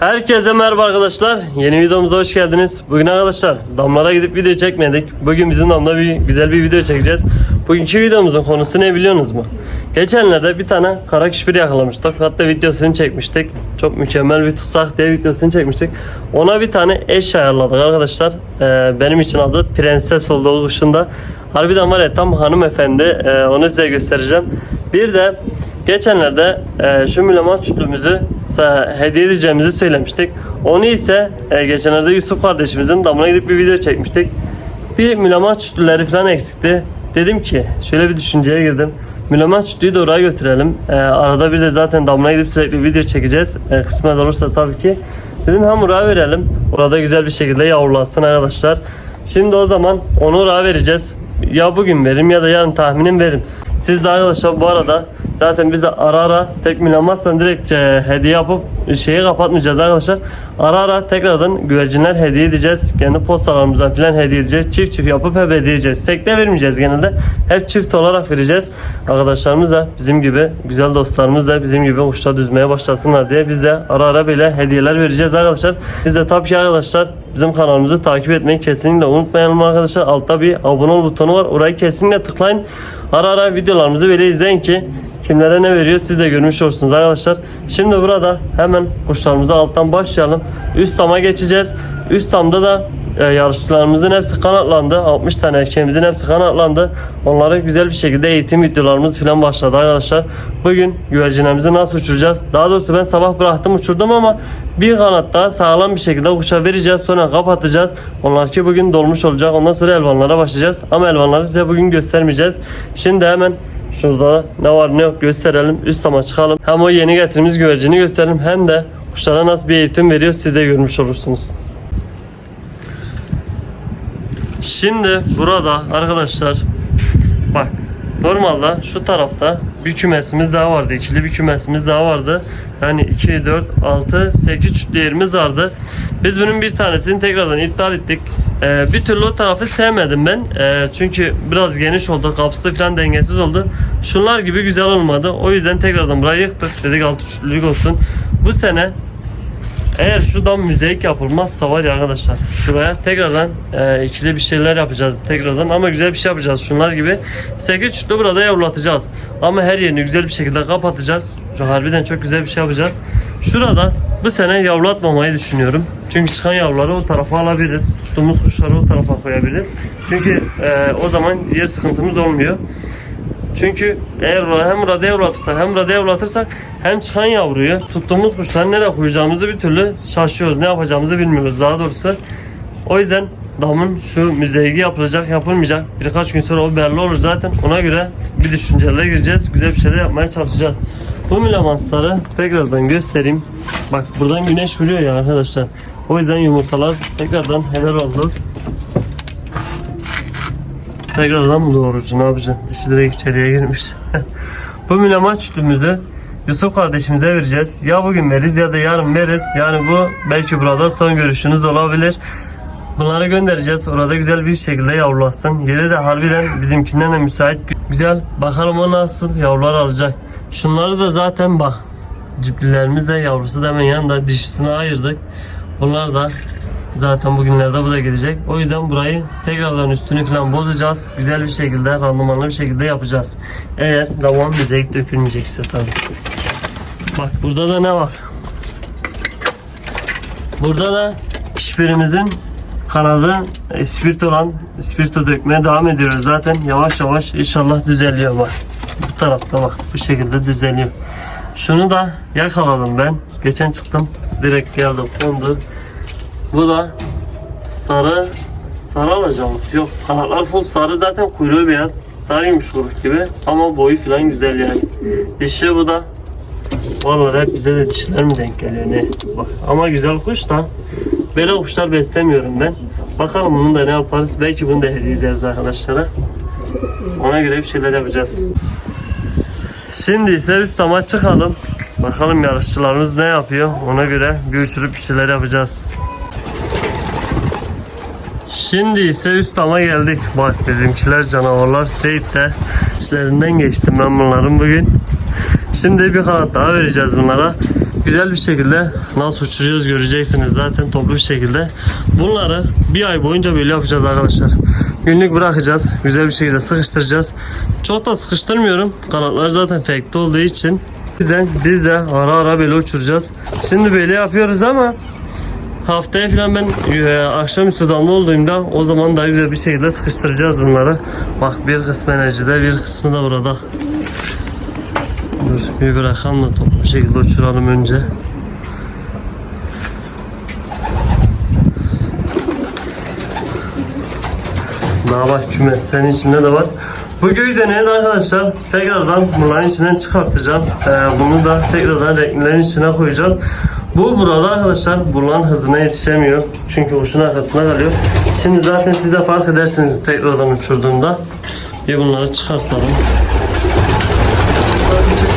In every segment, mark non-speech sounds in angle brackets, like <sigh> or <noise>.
Herkese merhaba arkadaşlar. Yeni videomuza hoş geldiniz. Bugün arkadaşlar damlara gidip video çekmedik. Bugün bizim damda bir güzel bir video çekeceğiz. Bugünkü videomuzun konusu ne biliyorsunuz mu? Geçenlerde bir tane kara küspiri yakalamıştık. Hatta videosunu çekmiştik. Çok mükemmel bir tutsak diye videosunu çekmiştik. Ona bir tane eş ayarladık arkadaşlar. Ee, benim için adı prenses olduğu kuşunda. Harbiden var ya tam hanımefendi. Ee, onu size göstereceğim. Bir de Geçenlerde e, şu mülama çütlüğümüzü hediye edeceğimizi söylemiştik. Onu ise e, geçenlerde Yusuf kardeşimizin damına gidip bir video çekmiştik. Bir mülama çütlüleri falan eksikti. Dedim ki şöyle bir düşünceye girdim. Mülama çütlüğü de oraya götürelim. E, arada bir de zaten damına gidip sürekli video çekeceğiz. E, kısmet olursa tabii ki. Dedim hem oraya verelim. Orada güzel bir şekilde yavrulansın arkadaşlar. Şimdi o zaman onu oraya vereceğiz. Ya bugün veririm ya da yarın tahminim veririm. Siz de arkadaşlar bu arada zaten biz de ara ara tekmilemezsen direkt e, hediye yapıp şeyi kapatmayacağız arkadaşlar. Ara ara tekrardan güvercinler hediye edeceğiz. Kendi postalarımızdan falan hediye edeceğiz. Çift çift yapıp hep hediye edeceğiz. Tekte vermeyeceğiz genelde. Hep çift olarak vereceğiz. Arkadaşlarımız da bizim gibi güzel dostlarımız da bizim gibi kuşlar düzmeye başlasınlar diye biz de ara ara böyle hediyeler vereceğiz arkadaşlar. Biz de tabii ki arkadaşlar bizim kanalımızı takip etmeyi kesinlikle unutmayalım arkadaşlar. Altta bir abone ol butonu var. Orayı kesinlikle tıklayın. Ara ara videolarımızı böyle izleyin ki kimlere ne veriyor siz de görmüş olursunuz arkadaşlar. Şimdi burada hemen kuşlarımıza alttan başlayalım. Üst tama geçeceğiz. Üst tamda da e, yarışçılarımızın hepsi kanatlandı. 60 tane erkeğimizin hepsi kanatlandı. Onları güzel bir şekilde eğitim videolarımız falan başladı arkadaşlar. Bugün güvercinlerimizi nasıl uçuracağız? Daha doğrusu ben sabah bıraktım uçurdum ama bir kanat daha sağlam bir şekilde kuşa vereceğiz. Sonra kapatacağız. Onlar ki bugün dolmuş olacak. Ondan sonra elvanlara başlayacağız. Ama elvanları size bugün göstermeyeceğiz. Şimdi hemen Şurada ne var ne yok gösterelim. Üst tama çıkalım. Hem o yeni getirdiğimiz güvercini gösterelim hem de kuşlara nasıl bir eğitim veriyor siz de görmüş olursunuz. Şimdi burada arkadaşlar bak normalde şu tarafta bir kümesimiz daha vardı. ikili bir kümesimiz daha vardı. Yani 2, 4, 6, 8 çütlü yerimiz vardı. Biz bunun bir tanesini tekrardan iptal ettik. Ee, bir türlü o tarafı sevmedim ben. Ee, çünkü biraz geniş oldu. Kapısı falan dengesiz oldu. Şunlar gibi güzel olmadı. O yüzden tekrardan burayı yıktık. Dedik altı çütlülük olsun. Bu sene eğer şuradan müzeik yapılmazsa var ya arkadaşlar şuraya tekrardan e, ikili bir şeyler yapacağız tekrardan ama güzel bir şey yapacağız şunlar gibi. 8 çütlü burada yavrulatacağız ama her yerini güzel bir şekilde kapatacağız. Şu harbiden çok güzel bir şey yapacağız. Şurada bu sene yavrulatmamayı düşünüyorum. Çünkü çıkan yavruları o tarafa alabiliriz tuttuğumuz kuşları o tarafa koyabiliriz. Çünkü e, o zaman yer sıkıntımız olmuyor çünkü eğer hem radyo yavrulatırsak hem radyo yavrulatırsak hem çıkan yavruyu tuttuğumuz kuşları nereye koyacağımızı bir türlü şaşıyoruz. Ne yapacağımızı bilmiyoruz daha doğrusu. O yüzden damın şu müzeygi yapılacak yapılmayacak birkaç gün sonra o belli olur zaten. Ona göre bir düşüncelere gireceğiz. Güzel bir şeyler yapmaya çalışacağız. Bu milamansları tekrardan göstereyim. Bak buradan güneş vuruyor ya arkadaşlar. O yüzden yumurtalar tekrardan helal oldu. Tekrardan mı doğrucu ne yapacaksın? Dişi direkt içeriye girmiş. <laughs> Bu mülamaç sütümüzü Yusuf kardeşimize vereceğiz. Ya bugün veririz ya da yarın veririz. Yani bu belki burada son görüşünüz olabilir. Bunları göndereceğiz. Orada güzel bir şekilde yavrulasın. Yeri de harbiden bizimkinden de müsait. Güzel. Bakalım o nasıl yavrular alacak. Şunları da zaten bak. Ciplilerimiz de yavrusu da hemen yanında dişisini ayırdık. Bunlar da Zaten bugünlerde bu da gelecek. O yüzden burayı tekrardan üstünü falan bozacağız. Güzel bir şekilde, randımanlı bir şekilde yapacağız. Eğer davam müzik dökülmeyecekse tabii. Bak burada da ne var? Burada da işbirimizin kanalı ispirto olan ispirto dökmeye devam ediyoruz. Zaten yavaş yavaş inşallah düzeliyor bak. Bu tarafta bak bu şekilde düzeliyor. Şunu da yakaladım ben. Geçen çıktım. Direkt geldi kondu. Bu da sarı sarı alacağım. Yok kanatlar full sarı zaten kuyruğu beyaz. Sarıymış kuyruk gibi ama boyu falan güzel yani. Dişi bu da Vallahi hep bize de dişiler mi denk geliyor ne? Bak ama güzel kuş da böyle kuşlar beslemiyorum ben. Bakalım bunu da ne yaparız. Belki bunu da hediye ederiz arkadaşlara. Ona göre bir şeyler yapacağız. Şimdi ise üst tama çıkalım. Bakalım yarışçılarımız ne yapıyor. Ona göre bir uçurup bir şeyler yapacağız. Şimdi ise üst tama geldik. Bak bizimkiler canavarlar Seyit de içlerinden geçtim ben bunların bugün. Şimdi bir kanat daha vereceğiz bunlara. güzel bir şekilde nasıl uçuruyoruz göreceksiniz zaten toplu bir şekilde. Bunları bir ay boyunca böyle yapacağız arkadaşlar. Günlük bırakacağız. Güzel bir şekilde sıkıştıracağız. Çok da sıkıştırmıyorum. Kanatlar zaten fake'te olduğu için. Bizden biz de ara ara böyle uçuracağız. Şimdi böyle yapıyoruz ama haftaya falan ben e, akşamüstü damla olduğumda o zaman daha güzel bir şekilde sıkıştıracağız bunları. Bak bir kısmı enerjide bir kısmı da burada. Dur bir bırakalım da toplu bir şekilde uçuralım önce. Daha bak kümeslerin içinde de var. Bu göğü deneyin arkadaşlar. Tekrardan bunların içinden çıkartacağım. Ee, bunu da tekrardan renklerin içine koyacağım. Bu burada arkadaşlar bulan hızına yetişemiyor. Çünkü kuşun arkasına kalıyor. Şimdi zaten siz de fark edersiniz tekrardan uçurduğumda. Bir bunları çıkartalım.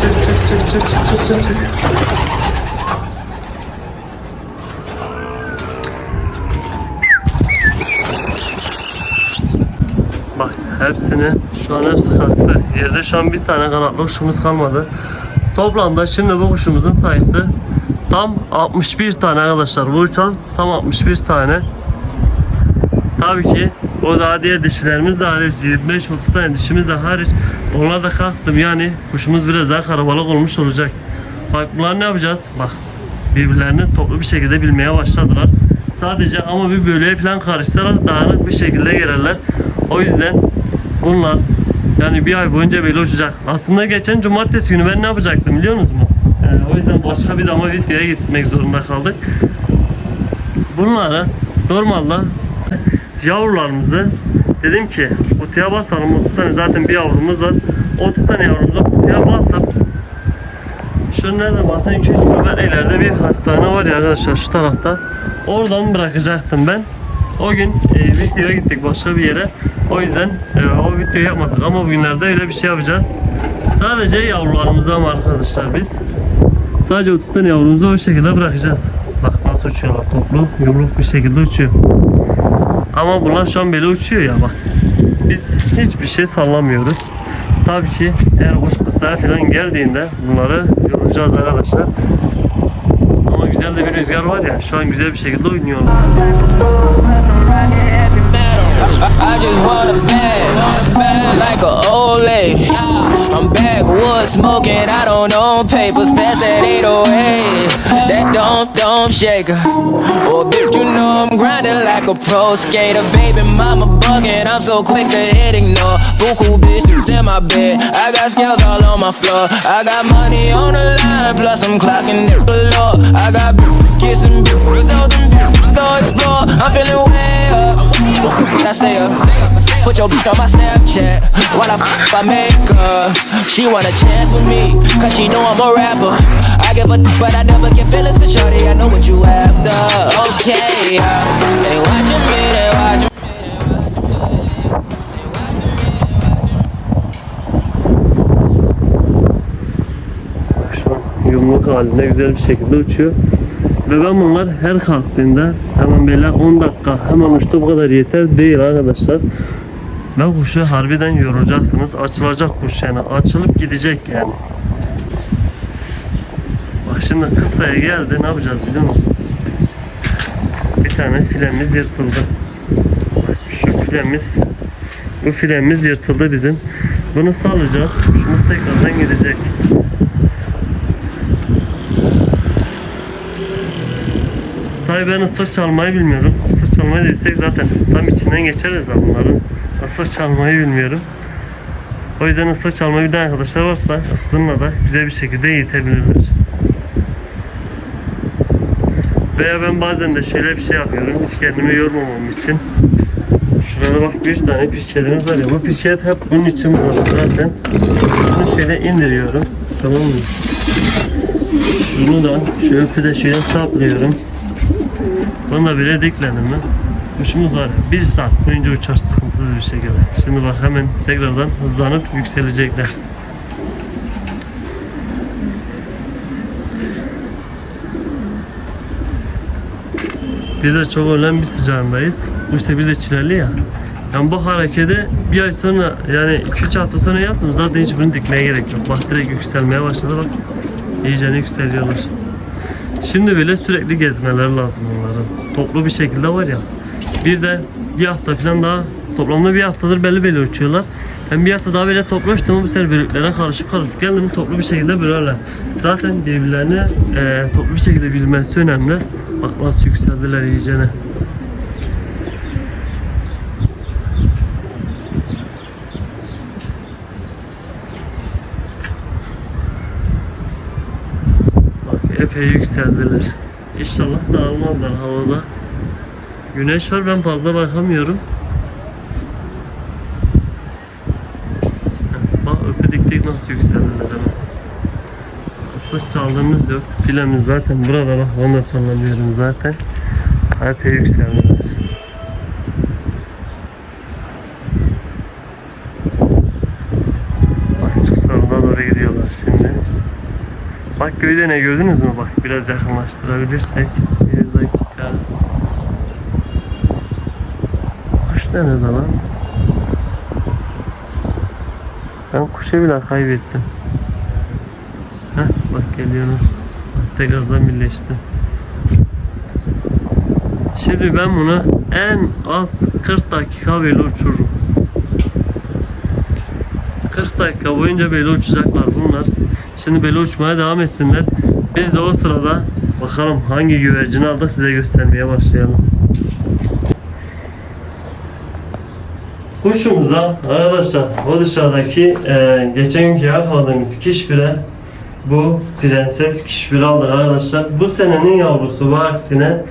Çık çık çık çık çık çık çık çık. Bak hepsini şu an hepsi kalktı. Yerde şu an bir tane kanatlı kuşumuz kalmadı. Toplamda şimdi bu kuşumuzun sayısı tam 61 tane arkadaşlar. Bu uçan tam 61 tane. Tabii ki o daha diğer dişilerimiz de hariç 25-30 tane dişimiz de hariç onlar da kalktım yani kuşumuz biraz daha karabalık olmuş olacak. Bak bunlar ne yapacağız? Bak birbirlerini toplu bir şekilde bilmeye başladılar. Sadece ama bir bölüye falan karışsalar dağınık bir şekilde gelirler. O yüzden bunlar yani bir ay boyunca böyle uçacak. Aslında geçen cumartesi günü ben ne yapacaktım biliyor musunuz? Ee, o yüzden başka bir dama videoya gitmek zorunda kaldık. Bunları normalde yavrularımızı dedim ki kutuya basalım 30 tane zaten bir yavrumuz var. 30 tane yavrumuzu kutuya basıp şu nereden bahsedeyim 2-3 kilometre ileride bir hastane var ya arkadaşlar şu tarafta. Oradan bırakacaktım ben. O gün e, videoya gittik başka bir yere. O yüzden e, o videoyu yapmadık ama bugünlerde öyle bir şey yapacağız. Sadece yavrularımıza ama arkadaşlar biz sadece 30 tane yavrumuzu o şekilde bırakacağız bak nasıl uçuyorlar toplu yumruk bir şekilde uçuyor ama bunlar şu an böyle uçuyor ya bak. Biz hiçbir şey sallamıyoruz. Tabii ki eğer kuş kısa falan geldiğinde bunları yoracağız arkadaşlar. Ama güzel de bir rüzgar var ya şu an güzel bir şekilde oynuyorlar. I just want a like a old lady. Backwoods smoking, I don't own papers, pass that 808. That don't, don't shake her. Oh, bitch, you know I'm grinding like a pro skater. Baby, mama bugging, I'm so quick to hit ignore. Buku bitches in my bed, I got scales all on my floor. I got money on the line, plus I'm clocking it below. I got bitches kissing bitches, them bitches go explore. I'm feeling way up. I stay up. Put your bitch on my Snapchat while I f I make her. She want a chance with me, cause she know I'm a rapper. I give a but I never get feelings to shorty. I know what you after. Okay. They watching me, they watching me. Yumruk halinde güzel bir şekilde uçuyor. Ve ben bunlar her kalktığında hemen böyle 10 dakika hemen uçtu bu kadar yeter değil arkadaşlar. Ve kuşu harbiden yoracaksınız. Açılacak kuş yani. Açılıp gidecek yani. Bak şimdi kısaya geldi. Ne yapacağız biliyor musun? Bir tane filemiz yırtıldı. Şu filemiz bu filemiz yırtıldı bizim. Bunu salacağız. Kuşumuz tekrardan gidecek. Tabii ben ıslık çalmayı bilmiyorum. Islık çalmayı bilsek zaten tam içinden geçeriz ha bunların. Islık çalmayı bilmiyorum. O yüzden ıslık çalmayı bilen arkadaşlar varsa ıslığınla da güzel bir şekilde eğitebilirler. Veya ben bazen de şöyle bir şey yapıyorum. Hiç kendimi yormamam için. Şurada bak bir tane pişkelimiz var ya. Bu pişket hep bunun için burada zaten. Bunu şöyle indiriyorum. Tamam mı? Şunu da şöyle de şöyle saplıyorum. Bunu da bile dikledim mi? Kuşumuz var. Bir saat boyunca uçar sıkıntısız bir şekilde. Şimdi bak hemen tekrardan hızlanıp yükselecekler. Biz de çok öğlen bir sıcağındayız. Bu işte bir de çileli ya. Yani bu hareketi bir ay sonra yani 2-3 hafta sonra yaptım. Zaten hiç bunu dikmeye gerek yok. Bak direkt yükselmeye başladı bak. İyice yükseliyorlar. Şimdi bile sürekli gezmeleri lazım onların. Toplu bir şekilde var ya. Bir de bir hafta falan daha toplamda bir haftadır belli belli uçuyorlar. Ben bir hafta daha böyle toplu uçtum bu sefer bölüklere karışıp karışıp geldim toplu bir şekilde bölerler. Zaten birbirlerini e, toplu bir şekilde bilmesi önemli. Bak nasıl yükseldiler iyicene. Epey yükseldiler. İnşallah dağılmazlar havada. Güneş var ben fazla bakamıyorum. Bak öpü dik dik nasıl yükseldiler ama. Islık çaldığımız yok. Filemiz zaten burada bak onu da sallamıyorum zaten. Epey yükseldiler. Bak çok sağda doğru gidiyorlar şimdi. Bak köyde ne gördünüz mü bak biraz yakınlaştırabilirsek bir dakika Kuş nerede lan? Ben kuşu bile kaybettim. Heh bak geliyorlar. Bak tekrardan birleşti. Şimdi ben bunu en az 40 dakika böyle uçururum. 40 dakika boyunca böyle uçacaklar bunlar. Şimdi böyle uçmaya devam etsinler. Biz de o sırada bakalım hangi güvercini aldık size göstermeye başlayalım. Kuşumuza arkadaşlar o dışarıdaki e, geçen günkü yakaladığımız kişbire bu prenses kişbiri aldık arkadaşlar. Bu senenin yavrusu bu aksine.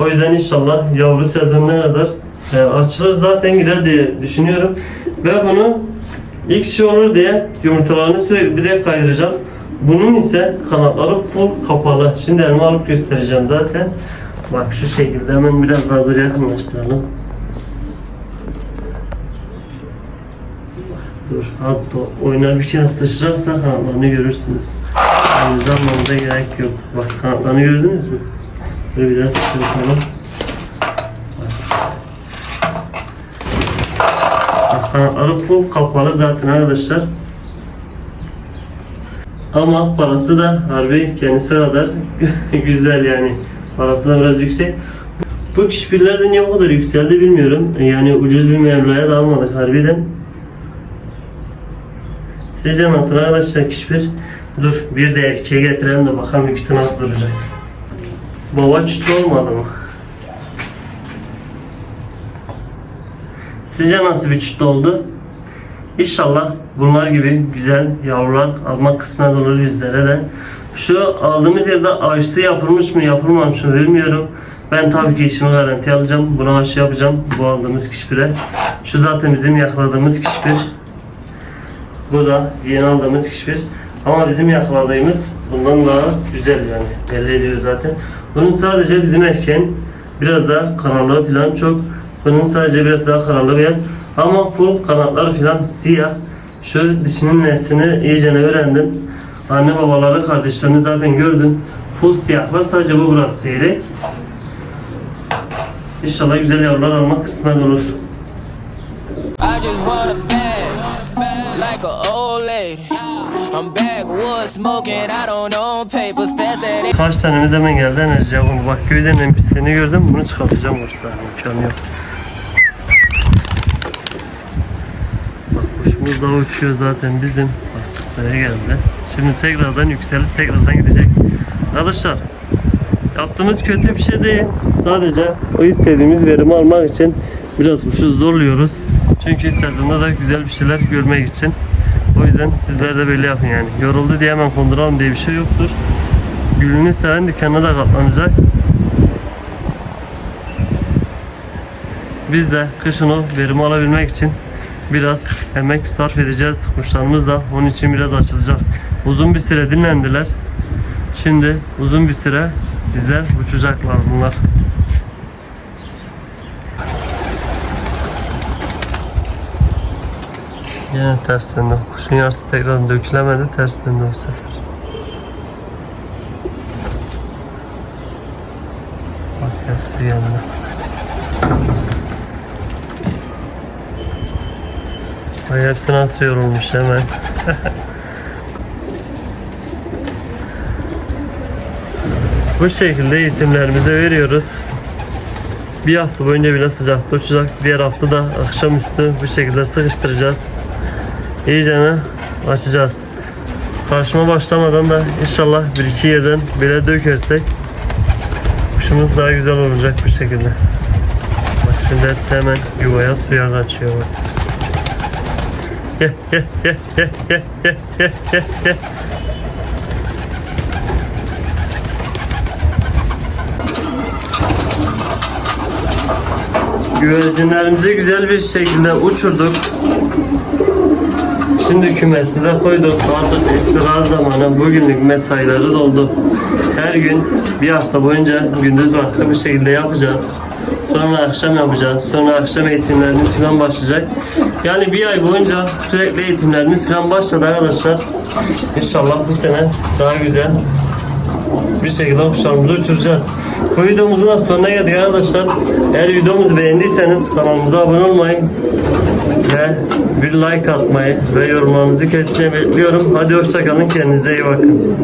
O yüzden inşallah yavru sezonuna kadar e, açılır zaten girer diye düşünüyorum. Ve bunu ilk şey olur diye yumurtalarını sürekli direkt kayıracağım. Bunun ise kanatları full kapalı. Şimdi elime alıp göstereceğim zaten. Bak şu şekilde hemen biraz daha buraya yakınlaştıralım. Dur, hatta oynar bir kere sıçrarsa kanatlarını görürsünüz. Yani anlamda gerek yok. Bak kanatlarını gördünüz mü? Böyle biraz sıçratalım. Kanatları full kapalı zaten arkadaşlar. Ama parası da harbi kendisi kadar <laughs> güzel yani. Parası da biraz yüksek. Bu kişiler de niye bu kadar yükseldi bilmiyorum. Yani ucuz bir mevlaya da almadık harbiden. Sizce nasıl arkadaşlar kişbir? Dur bir de erkeğe getirelim de bakalım ikisi nasıl duracak. Baba çütlü olmadı mı? Sizce nasıl bir çütlü oldu? İnşallah bunlar gibi güzel yavrular almak kısmet olur bizlere de. Şu aldığımız yerde aşısı yapılmış mı yapılmamış mı bilmiyorum. Ben tabii ki işimi garanti alacağım. Buna aşı yapacağım bu aldığımız kişbire. Şu zaten bizim yakaladığımız kişbir. Bu da yeni aldığımız kişbir. Ama bizim yakaladığımız bundan daha güzel yani. Belli ediyor zaten. Bunun sadece bizim erkeğin biraz daha kararlı falan çok. Bunun sadece biraz daha kararlı beyaz. Ama full kanatlar falan siyah. Şu dişinin neslini iyice öğrendim. Anne babaları kardeşlerini zaten gördüm. Full siyahlar sadece bu biraz seyrek. İnşallah güzel yavrular almak kısmet olur. I just want a bag, like a old lady. I'm backwoods smoking, I don't own papers, pass that Kaç tanemiz hemen geldi enerji yapın. Bak köyden en pisliğini gördüm. Bunu çıkartacağım kuşlar. İmkanı yok. Bak kuşumuz daha uçuyor zaten bizim. Bak kısaya geldi. Şimdi tekrardan yükselip tekrardan gidecek. Arkadaşlar yaptığımız kötü bir şey değil. Sadece o istediğimiz verimi almak için biraz kuşu zorluyoruz. Çünkü sezonda da güzel bir şeyler görmek için. O yüzden sizler de böyle yapın yani. Yoruldu diye hemen konduralım diye bir şey yoktur. Gülünü seven dükkanına da katlanacak. Biz de kışın o verimi alabilmek için biraz emek sarf edeceğiz. Kuşlarımız da onun için biraz açılacak. Uzun bir süre dinlendiler. Şimdi uzun bir süre bize uçacaklar bunlar. Yine ters döndü. Kuşun yarısı tekrar dökülemedi. Ters döndü bu sefer. Bak hepsi geldi. Ay hepsi nasıl yorulmuş hemen. Bu şekilde eğitimlerimizi veriyoruz. Bir hafta boyunca bile sıcakta uçacak. Diğer hafta da akşamüstü bu şekilde sıkıştıracağız. İyicene açacağız. Karşıma başlamadan da inşallah bir iki yerden bile dökersek kuşumuz daha güzel olacak bu şekilde. Bak şimdi hepsi hemen yuvaya suya kaçıyor bak. <laughs> Güvercinlerimizi güzel bir şekilde uçurduk. Şimdi kümesimize koyduk. Artık istirahat zamanı. Bugünlük mesaileri doldu. Her gün bir hafta boyunca gündüz vakti bu şekilde yapacağız. Sonra akşam yapacağız. Sonra akşam eğitimlerimiz falan başlayacak. Yani bir ay boyunca sürekli eğitimlerimiz falan başladı arkadaşlar. İnşallah bu sene daha güzel bir şekilde kuşlarımızı uçuracağız. Bu videomuzun da sonuna geldik arkadaşlar. Eğer videomuzu beğendiyseniz kanalımıza abone olmayı ve bir like atmayı ve yorumlarınızı kesinlikle bekliyorum. Hadi hoşçakalın kendinize iyi bakın.